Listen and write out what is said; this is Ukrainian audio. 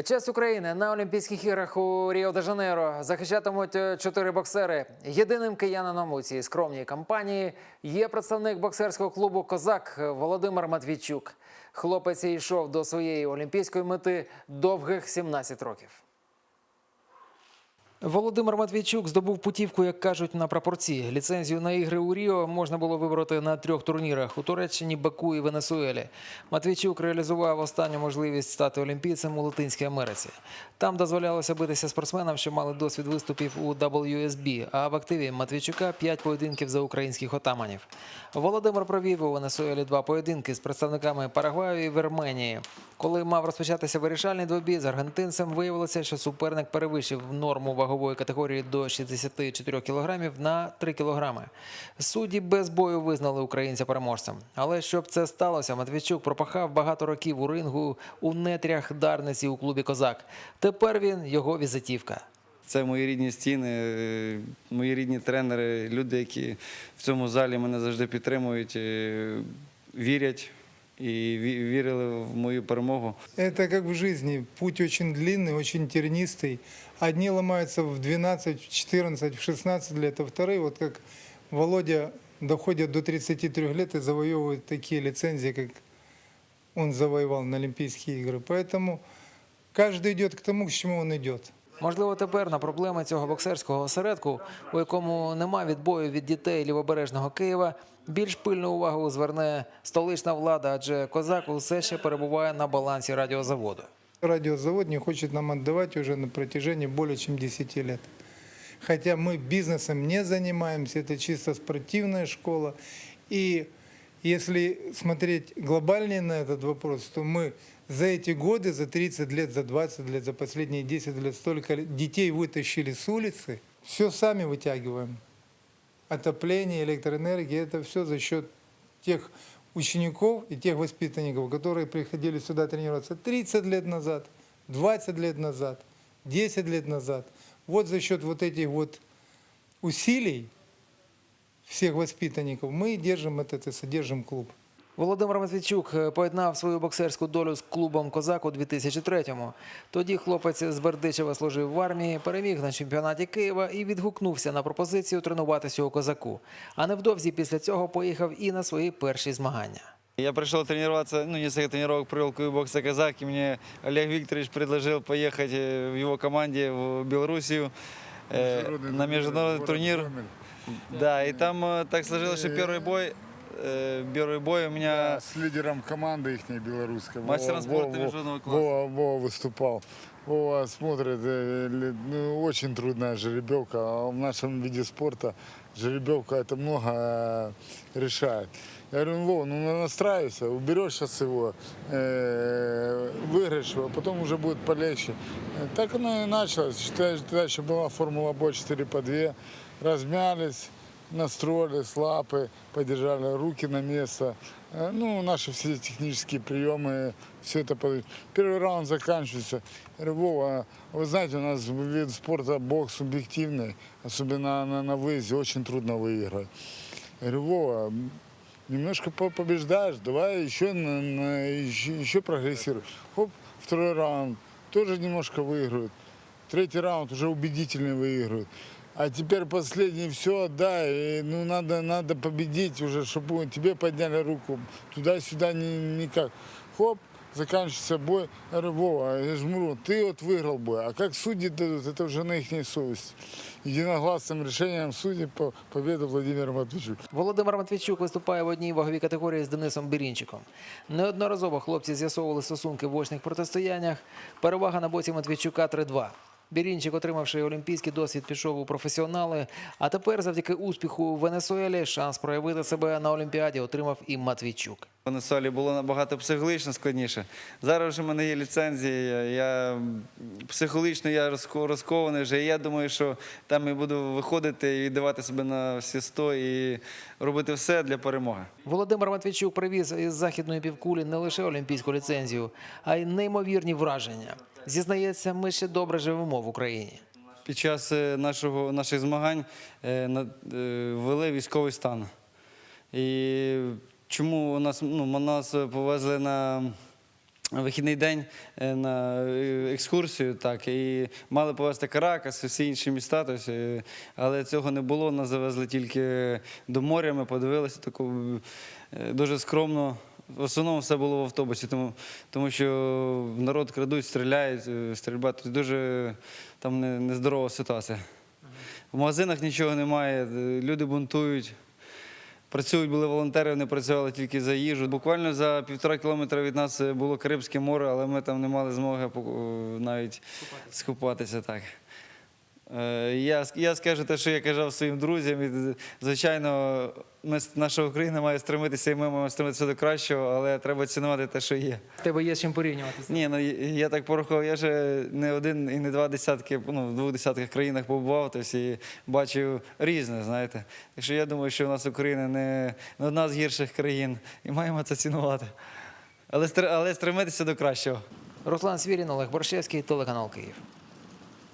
Честь України на Олімпійських іграх у Ріо де Жанейро захищатимуть е, чотири боксери. Єдиним киянином у цій скромній кампанії є представник боксерського клубу Козак Володимир Матвійчук. Хлопець йшов до своєї олімпійської мети довгих 17 років. Володимир Матвійчук здобув путівку, як кажуть, на прапорці. Ліцензію на ігри у Ріо можна було вибороти на трьох турнірах у Туреччині, Баку і Венесуелі. Матвійчук реалізував останню можливість стати олімпійцем у Латинській Америці. Там дозволялося битися спортсменам, що мали досвід виступів у WSB, а в активі Матвійчука п'ять поєдинків за українських отаманів. Володимир провів у Венесуелі два поєдинки з представниками Парагваю і Вірменії. Коли мав розпочатися вирішальний двобій з аргентинцем, виявилося, що суперник перевищив норму вагової категорії до 64 кілограмів на 3 кілограми. Судді без бою визнали українця переможцем. Але щоб це сталося, Матвійчук пропахав багато років у рингу у нетрях Дарниці у клубі Козак. Тепер він його візитівка. Це мої рідні стіни, е, мої рідні тренери, люди, які в цьому залі мене завжди підтримують, е, вірять і ві- вірили в мою перемогу. Это как в жизни. Путь очень длинный, очень тернистый. Одни ломаются в 12, в 14, в 16 лет, а вторые, вот как Володя, доходят до 33 лет и завоевывают такие лицензии, как он завоевал на Олимпийские игры. Поэтому каждый идет к тому, к чему он идет. Можливо, тепер на проблеми цього боксерського осередку, у якому нема відбою від дітей лівобережного Києва, більш пильну увагу зверне столична влада, адже козак усе ще перебуває на балансі радіозаводу. Радиозавод не хочет нам отдавать уже на протяжении более чем 10 лет. Хотя мы бизнесом не занимаемся, это чисто спортивная школа. И если смотреть глобальнее на этот вопрос, то мы за эти годы, за 30 лет, за 20 лет, за последние 10 лет столько детей вытащили с улицы, все сами вытягиваем. Отопление, электроэнергия, это все за счет тех учеников и тех воспитанников, которые приходили сюда тренироваться 30 лет назад, 20 лет назад, 10 лет назад. Вот за счет вот этих вот усилий всех воспитанников мы и держим этот и содержим клуб. Володимир Матвійчук е, поєднав свою боксерську долю з клубом Козак у 2003-му. Тоді хлопець з Бердичева служив в армії, переміг на чемпіонаті Києва і відгукнувся на пропозицію тренуватися у козаку. А невдовзі після цього поїхав і на свої перші змагання. Я пришел тренироваться, ну, несколько тренировок провел клубе бокса «Казак», и мне Олег Викторович предложил поехать э, в его команде в Белоруссию э, на международный турнир. Да, и там э, так сложилось, что первый бой, э, первый бой у меня... Да, с лидером команды их белорусской. Мастером Вова- спорта Вова- международного класса. Вова, Вова выступал. Вова смотрит, э, ли- ну, очень трудная жеребьевка. А в нашем виде спорта жеребьевка это много э, решает. Я говорю, ну, Вова, ну настраивайся, уберешь сейчас его, э, выиграешь его, а потом уже будет полегче. Э, Так оно и началось. Считай, тогда еще была формула Бо 4 по 2. Размялись, настроились, лапы, подержали руки на место. Э, Ну, наши все технические приемы, все это. Первый раунд заканчивается. Вова, вы знаете, у нас вид спорта бокс субъективный, особенно на, на выезде, очень трудно выиграть. М, немножко по- побеждаешь, давай еще, на- на- еще, еще прогрессируй. Хоп, второй раунд, тоже немножко выигрывают. Третий раунд уже убедительно выигрывают. А теперь последний все, да, и, ну надо, надо победить уже, чтобы тебе подняли руку. Туда-сюда ни- никак. Хоп, заканчивается бой. Я говорю, Вова, я жму, ты вот выиграл бой. А как судьи дадут, это уже на их совесть. Единогласным решением судей по победа Владимира Матвійчук. Володимир Матвійчук виступає в одній ваговій категорії з Денисом Бірінчиком. Неодноразово хлопці з'ясовували стосунки в очних протистояннях. Перевага на боці Матвійчука 3-2. Бірінчик, отримавши олімпійський досвід, пішов у професіонали. А тепер, завдяки успіху в Венесуелі, шанс проявити себе на Олімпіаді отримав і Матвійчук. В Венесуелі було набагато психологічно складніше. Зараз вже в мене є ліцензія, я, психологічно я розко- розкований вже. І я думаю, що там я буду виходити і віддавати себе на всі сто і робити все для перемоги. Володимир Матвійчук привіз із західної півкулі не лише олімпійську ліцензію, а й неймовірні враження. Зізнається, ми ще добре живемо в Україні. Під час е, нашого, наших змагань е, е, ввели військовий стан. І чому нас, ну, нас повезли на вихідний день е, на е, екскурсію, так, і мали повезти Каракас, всі інші міста, тобто, але цього не було. Нас завезли тільки до моря, ми подивилися таку дуже скромно. В основному все було в автобусі, тому, тому що народ крадуть, стріляють, стрільба. Тобто дуже там не- нездорова ситуація. В магазинах нічого немає, люди бунтують. Працюють, були волонтери, вони працювали тільки за їжу. Буквально за півтора кілометра від нас е, було Карибське море, але ми там не мали змоги навіть скупатися так. Е, Я, я скажу те, що я казав своїм друзям. І, звичайно, ми, наша Україна має стремитися, і ми маємо стремитися до кращого, але треба цінувати те, що є. В тебе є з чим порівнюватися. Ні, ну я так порахував, я ще не один і не два десятки, ну, в двох десятках країнах побував, тобто, і бачив різне, знаєте. Так що я думаю, що у нас Україна не, не одна з гірших країн, і маємо це цінувати. Але, але стремитися до кращого. Руслан Свірін, Олег Боршевський, телеканал Київ.